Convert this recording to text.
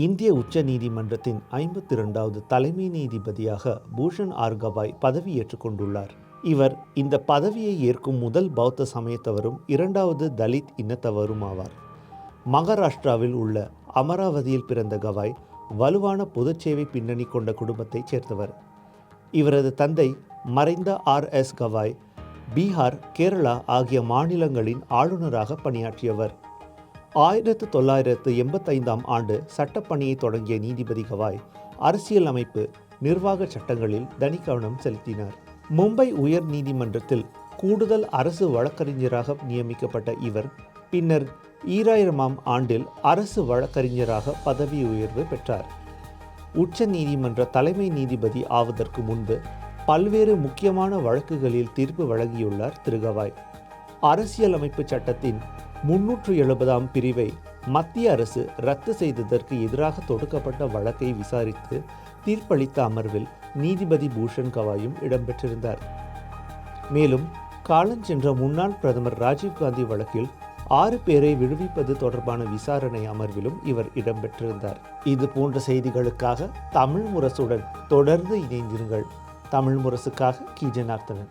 இந்திய உச்ச நீதிமன்றத்தின் ஐம்பத்தி இரண்டாவது தலைமை நீதிபதியாக பூஷன் ஆர் கவாய் பதவியேற்றுக் கொண்டுள்ளார். இவர் இந்த பதவியை ஏற்கும் முதல் பௌத்த சமயத்தவரும் இரண்டாவது தலித் இனத்தவரும் ஆவார். மகாராஷ்டிராவில் உள்ள அமராவதியில் பிறந்த கவாய் வலுவான பொதுச்சேவை பின்னணி கொண்ட குடும்பத்தைச் சேர்ந்தவர் இவரது தந்தை மறைந்த ஆர் எஸ் கவாய் பீகார் கேரளா ஆகிய மாநிலங்களின் ஆளுநராக பணியாற்றியவர். ஆயிரத்து தொள்ளாயிரத்து எண்பத்தைந்தாம் ஆண்டு சட்டப்பணியை தொடங்கிய நீதிபதி கவாய் அரசியல் அமைப்பு நிர்வாக சட்டங்களில் தனிக்கவனம் செலுத்தினார். மும்பை உயர் நீதிமன்றத்தில் கூடுதல் அரசு வழக்கறிஞராக நியமிக்கப்பட்ட இவர் பின்னர் ஈராயிரமாம் ஆண்டில் அரசு வழக்கறிஞராக பதவி உயர்வு பெற்றார். உச்ச நீதிமன்ற தலைமை நீதிபதி ஆவதற்கு முன்பு பல்வேறு முக்கியமான வழக்குகளில் தீர்ப்பு வழங்கியுள்ளார் திருகவாய் அரசியலமைப்பு சட்டத்தின் முன்னூற்று எழுபதாம் பிரிவை மத்திய அரசு ரத்து செய்ததற்கு எதிராக தொடுக்கப்பட்ட வழக்கை விசாரித்து தீர்ப்பளித்த அமர்வில் நீதிபதி பூஷன் கவாயும் இடம்பெற்றிருந்தார். மேலும் காலஞ்சென்ற முன்னாள் பிரதமர் ராஜீவ்காந்தி வழக்கில் ஆறு பேரை விடுவிப்பது தொடர்பான விசாரணை அமர்விலும் இவர் இடம்பெற்றிருந்தார். இது போன்ற செய்திகளுக்காக தமிழ் முரசுடன் தொடர்ந்து இணைந்திருங்கள். தமிழ் முரசுக்காக கிஜனார்த்தனன்